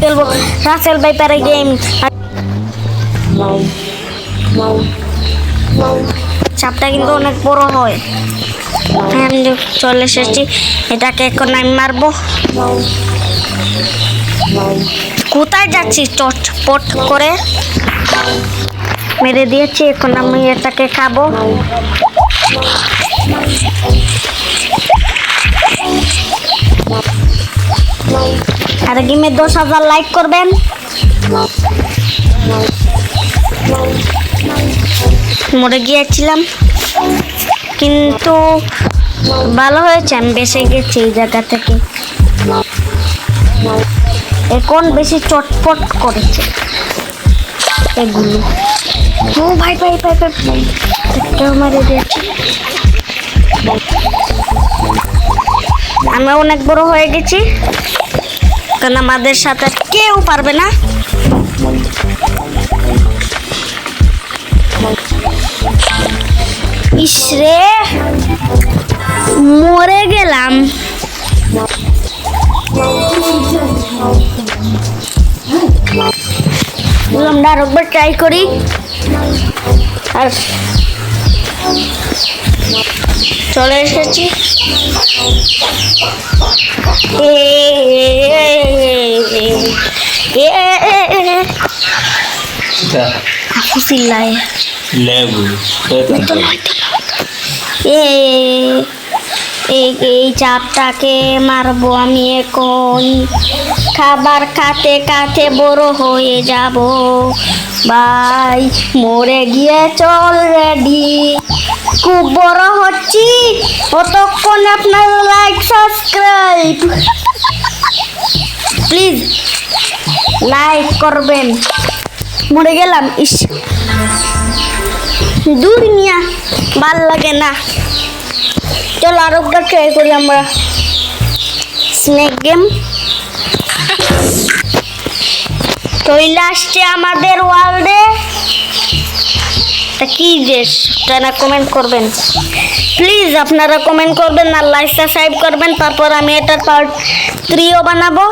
খেলব। রাসেল ভাইপারে গেম চাপটা কিন্তু অনেক বড় হয়। হ্যাঁ, আমি চলে এসেছি। এটাকে এখন আমি মারবো। কোথায় যাচ্ছি? চটপট করে মেরে দিয়েছি। এখন আমি এটাকে খাব। আর গেমে দশ হাজার লাইক করবেন। মরে গিয়েছিলাম। কিন্তু ভালো হয়েছে, আমি বেঁচে গেছি এই জায়গা থেকে। এখন বেশি চটপট করেছে এগুলো। ও, ভাই ভাই ভাই ভাই দিয়েছে। আমরা অনেক বড় হয়ে গেছি। কারণ আমাদের সাথে কেউ পারবে না। ইসরে মরে গেলাম। আমরা আরেকবার ট্রাই করি। আর চলে এসেছি। এ এ ফুসিল্লায় লেবু এ এই এই চাপটাকে মারবো আমি এখন। খাবার খাতে খাতে বড় হয়ে যাব। ভাই, মরে গিয়ে চল রেডি। খুব বড় হচ্ছি। ততক্ষণ আপনার লাইক সাবস্ক্রাইব প্লিজ লাইক করবেন। মরে গেলাম, ইস। দূর মিয়া ভালো লাগে না। চলো আরও একবার ট্রাই করি আমরা। স্নেক গেম চলে আসছে আমাদের ওয়ার্ল্ডে তা কি তারা কমেন্ট করবেন। প্লিজ আপনারা কমেন্ট করবেন, আর লাইক সাবস্ক্রাইব করবেন, তারপর আমি এটার পার্ট থ্রিও বানাবো।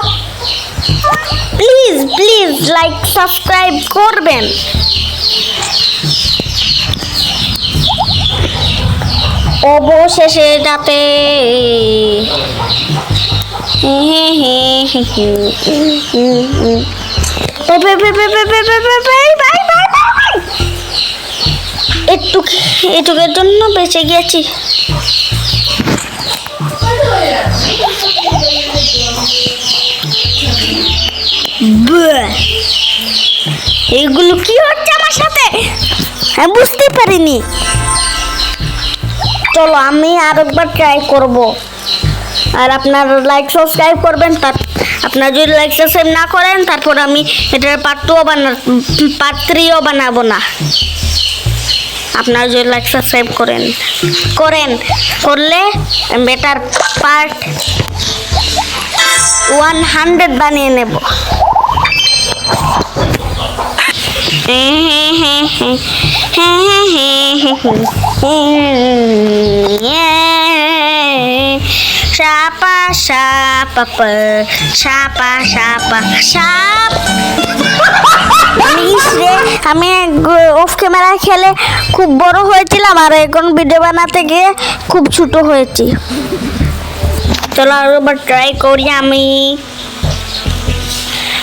প্লিজ প্লিজ লাইক সাবস্ক্রাইব করবেন। অবশেষে একটু এটুকের জন্য বেঁচে ব্যাহ। এগুলো কি হচ্ছে আমার সাথে? আমি বুঝতে পারিনি। চলো, আমি আরেকবার ট্রাই করব। আর আপনার লাইক সাবস্ক্রাইব করবেন, তার আপনার যদি লাইক সাবস্ক্রাইব না করেন, তারপর আমি এটার পার্ট টুও বানা পার্ট থ্রিও বানাবো না। আপনার যদি লাইক সাবস্ক্রাইব করেন। করেন, করলে বেটার পার্ট ওয়ান হান্ড্রেড বানিয়ে নেব। সাপা সাপা সাপা সাপা সাপ আমি অফ ক্যামেরা খেলে খুব বড় হয়েছিলাম আর এখন ভিডিও বানাতে গিয়ে খুব ছোট হয়েছি। চলো আর এবার ট্রাই করি আমি।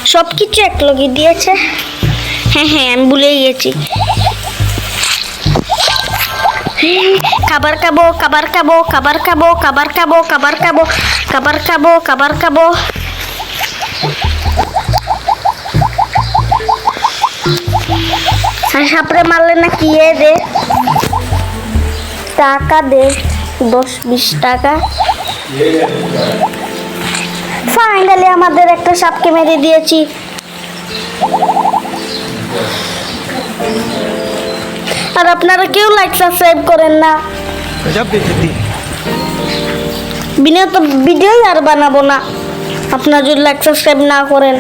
সব কিছু এক লগে দিয়েছে। হ্যাঁ হ্যাঁ আমি ভুলে গেছি। খাবার খাব খাবার খাব খাবার খাব খাবার খাব খাবার খাব খাবার খাব খাবার খাব। সাপড়ে মারলে না কি দে টাকা দে, দশ, বিশ টাকা। ফাইনালি আমাদের একটা সাপকে মেরে দিয়েছি। আর আপনারা কেউ লাইক সাবস্ক্রাইব করেন না। বিনা তো ভিডিওই আর বানাবো না। আপনারা যদি লাইক সাবস্ক্রাইব না করেন।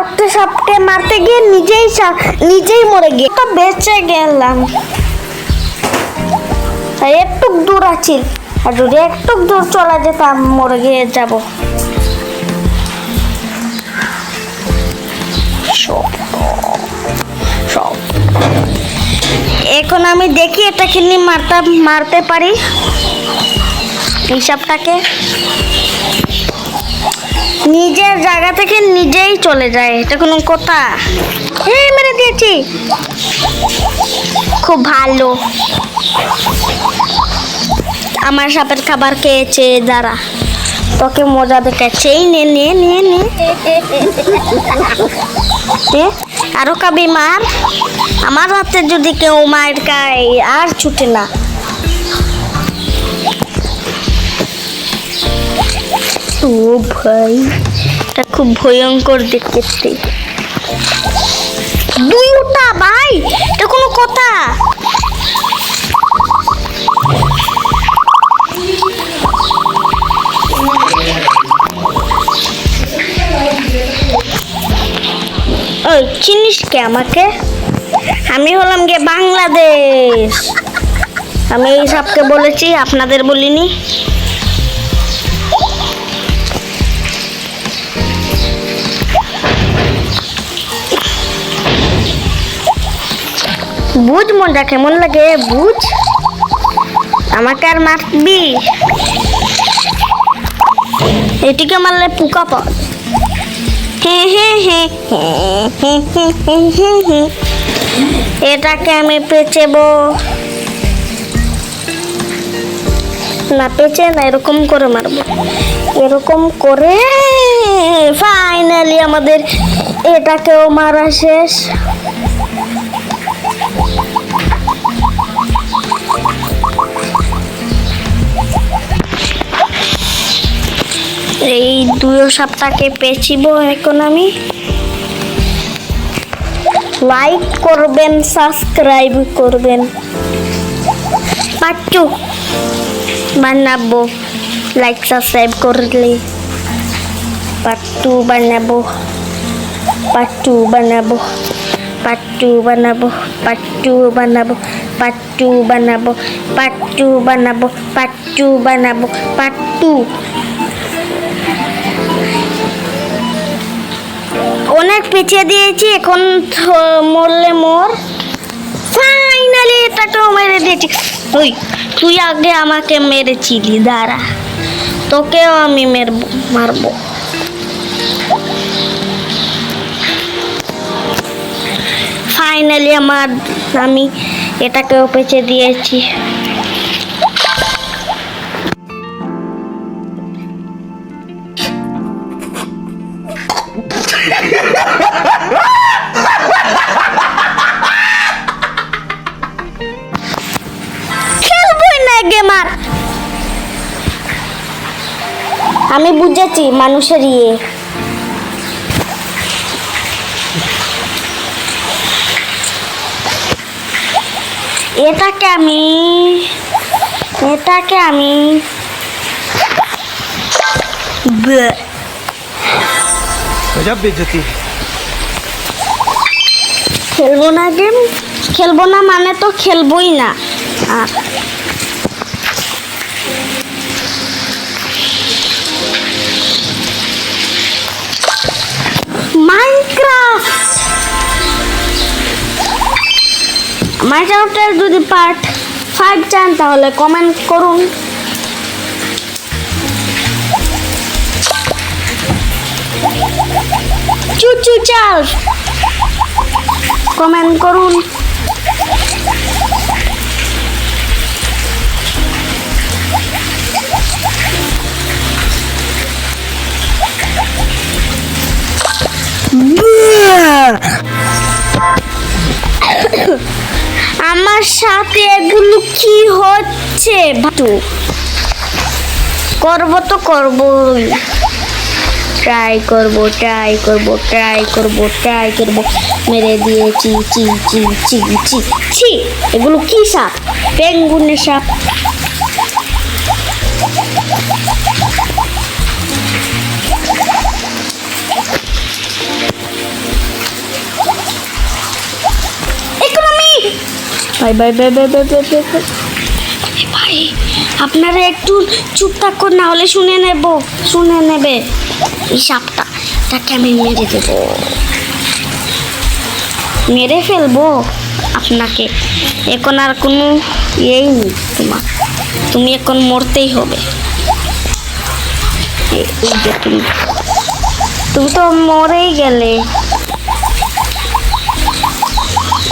একটা সাপকে মারতে গিয়ে নিজেই নিজেই মরে গিয়ে তো বেঁচে গেলাম। একটু দূর আছি, আর যদি একটু দূর চলে যেতাম, মরে গিয়ে যাব। এখন আমি দেখি এটাকে নিয়ে মারতে মারতে পারি। হিসাবটাকে। নিজের জায়গা থেকে নিজেই চলে যায়, এটা কোনো কথা? এই মেরে দিয়েছি। খুব ভালো। আমার সাপের খাবার খেয়েছে যারা তোকে মজা দেখাচ্ছে। এই নে নে নে নে। আরও কাবি মার। আমার হাতে যদি কেউ মার খায়, আর ছুটে না। ও ভাই এটা খুব ভয়ঙ্কর দেখতে। দুইটা ভাই, এটা কোনো কথা। ওই, চিনিস কে আমাকে? আমি হলাম গিয়ে বাংলাদেশ। আমি এই সবকে বলেছি, আপনাদের বলিনি। বুঝ মজা কেমন লাগে, বুঝ? আমাকে আর মারবি? এটিকে মারলে পোকা হ্যাঁ। এটাকে আমি পেঁচেবো। না, পেঁচে না, এরকম করে মারবো। এরকম করে ফাইনালি আমাদের এটাকেও মারা শেষ। দুটো সপ্তাহকে পেঁচিব এখন আমি। লাইক করবেন সাবস্ক্রাইব করবেন। পাচ্চু বানাবো। লাইক সাবস্ক্রাইব করলে। পাট্টু বানাবো। পাট্টু বানাবো। পাট্টু বানাবো। পাট্টু বানাবো। পাট্টু বানাবো। পাট্টু বানাবো। পাট্টু বানাবো। পাট্টু অনেক পিছিয়ে দিয়েছি, এখন মরলে মোর। ফাইনালি এটাকেও মেরে দিয়েছি। ওই তুই আগে আমাকে মেরেছিলি, দাঁড়া। তোকেও আমি মেরবো, মারবো। ফাইনালি আমার, আমি এটাকেও পেঁচে দিয়েছি। আমি বুঝেছি মানুষের ইয়ে। এটাকে আমি এটাকে আমি খেলব না গেম? খেলব না মানে তো খেলবোই না। আর মাইনক্রাফটের যদি পার্ট ফাইভ চান তাহলে কমেন্ট করুন। চুচু চাল। কমেন্ট করুন। আমার সাথে এগুলো কি হচ্ছে, ভাটু? করব তো করব ট্রাই করব ট্রাই করব ট্রাই করব ট্রাই করব। মেরে দিয়েছি চি চি চি চি ছি। এগুলো কি সাপ? পেঙ্গুনের সাপ। Bye bye bye bye bye bye bye ভাই, আপনারা একটু চুপ থাকুন, না হলে শুনে নেব, শুনে নেবে। এই সাপটা, তাকে আমি মেরে দেব। মেরে ফেলব আপনাকে। এখন আর কোনো ইয়েই নেই তোমার। তুমি এখন মরতেই হবে। তুমি তো মরেই গেলে।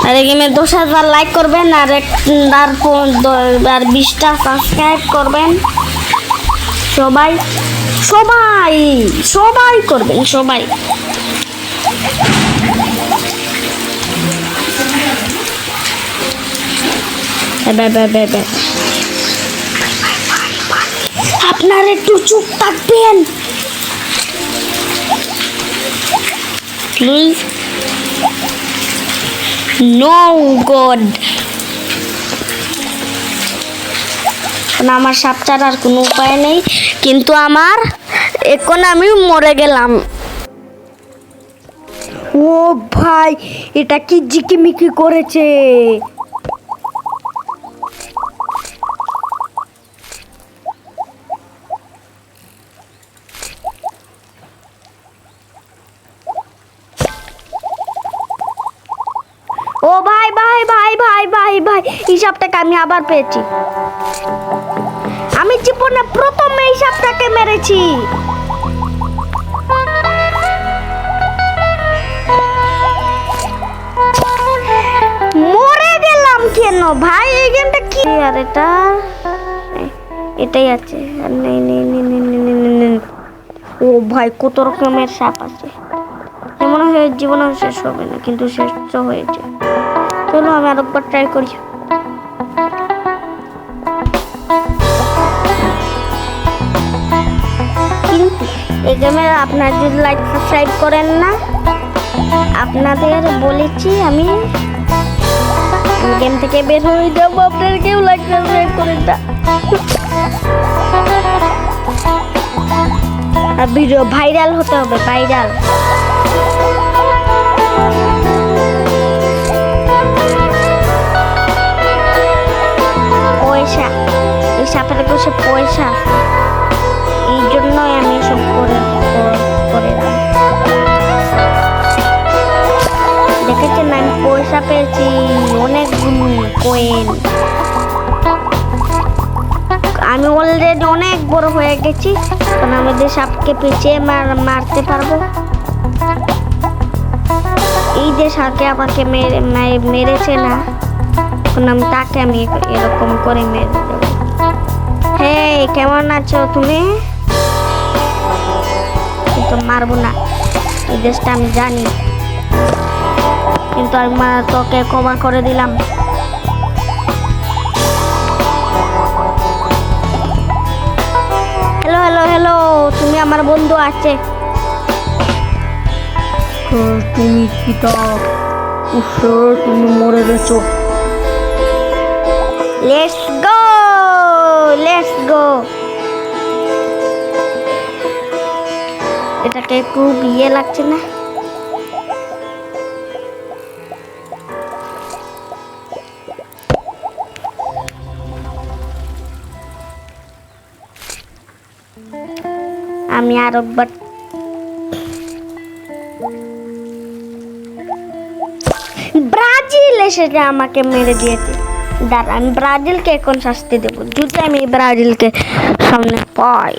আর এই গেমে দশ হাজার লাইক করবেন আর এক আর বিশটা সাবস্ক্রাইব করবেন। সবাই সবাই সবাই করবেন, সবাই। আপনার একটু চুপ থাকবেন। প্লিজ নো গড আমার সাপ ছাড়ার কোনো উপায় নেই, কিন্তু আমার, এখন আমি মরে গেলাম। ও ভাই, এটা কি জিকিমিকি করেছে ও ভাই ভাই ভাই ভাই ভাই ভাই হিসাবটাকে আমি আবার পেয়েছি। আমি জীবনে প্রথম এই সাপটাকে মেরেছি। মরে গেলাম কেন ভাই? এই গেমটা কি? আর এটা? এটাই আছে। ও ভাই, কত রকমের সাপ আছে। মনে হয় জীবনে শেষ হবে না, কিন্তু শেষ তো হয়েছে। চলো আমি আরেকবার ট্রাই করি। এই গেমে আপনার যদি লাইক সাবস্ক্রাইব করেন না, আপনাদের বলেছি আমি গেম থেকে বের হয়ে যাব। আপনার কেউ লাইক সাবস্ক্রাইব করেন না আর ভিডিও ভাইরাল হতে হবে ভাইরাল পয়সা, এই সাপের কাছে পয়সা। জন্যই আমি এসব করে, করে-। দেখেছেন আমি পয়সা পেয়েছি অনেকগুলো কয়েন আমি অলরেডি অনেক বড় হয়ে গেছি কারণ আমাদের সাপকে পেঁচিয়ে মার, মারতে পারব। এই যে সাপকে আমাকে মেরে মেরেছে না এখন আমি তাকে আমি এরকম করে মেরে দেবো। হে কেমন আছো তুমি? কিন্তু মারবো না। এই দেশটা আমি জানি। কিন্তু আমি তোকে ক্ষমা করে দিলাম। হ্যালো হ্যালো হ্যালো তুমি আমার বন্ধু আছে। তুমি কি তা তুমি মরে গেছো। লেটস গো লেটস গো এটাকে খুব ইয়ে লাগছে না? আমি আর একবার ব্রাজিল এসে আমাকে মেরে দিয়েছে। দাঁড়া আমি ব্রাজিলকে এখন শাস্তি দেবো। যদি আমি ব্রাজিলকে সামনে পাই।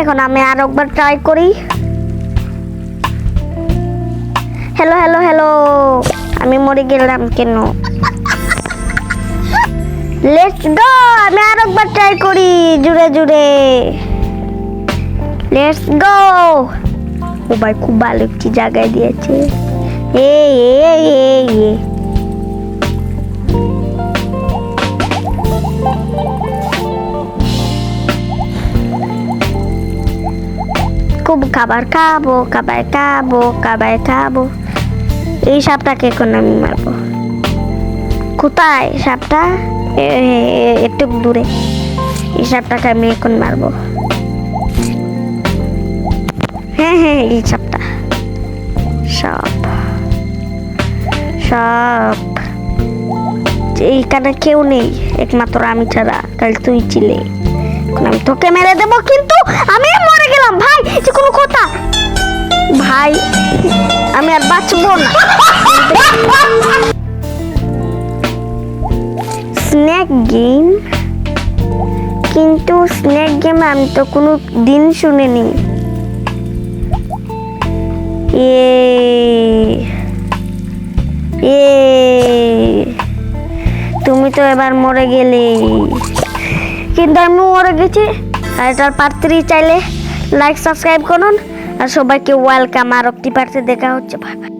এখন আমি আর একবার ট্রাই করি। হ্যালো হ্যালো হ্যালো আমি মরে গেলাম কেন? লেটস গো আমি আর একবার ট্রাই করি, জুড়ে জুড়ে। লেটস গো ও ভাই, খুব ভালো একটি জায়গায় দিয়েছে। এই এই এই। খুব খাবার খাব খাবার খাব খাবার খাব। এই সাপটাকে এখন আমি মারবো। কোথায় সাপটা? একটু দূরে। এই সাপটাকে আমি এখন মারবো। হ্যাঁ হ্যাঁ এই সাপটা। সাপ। সাপ। এইখানে কেউ নেই, একমাত্র আমি ছাড়া। কাল তুই ছিলে। আমি তোকে মেরে দেবো, কিন্তু আমি মরে গেলাম, ভাই, যে কোনো কথা। ভাই, আমি আর বাঁচবো না। স্ন্যাক গেম কিন্তু স্ন্যাক গেম আমি তো কোনো দিন শুনিনি। এ এ, তুমি তো এবার মরে গেলে কিন্তু আমি মরে গেছি। আর এটার পার্টি চাইলে লাইক সাবস্ক্রাইব করুন। আর সবাইকে ওয়েলকাম আর একটি পার্টে দেখা হচ্ছে। ভাই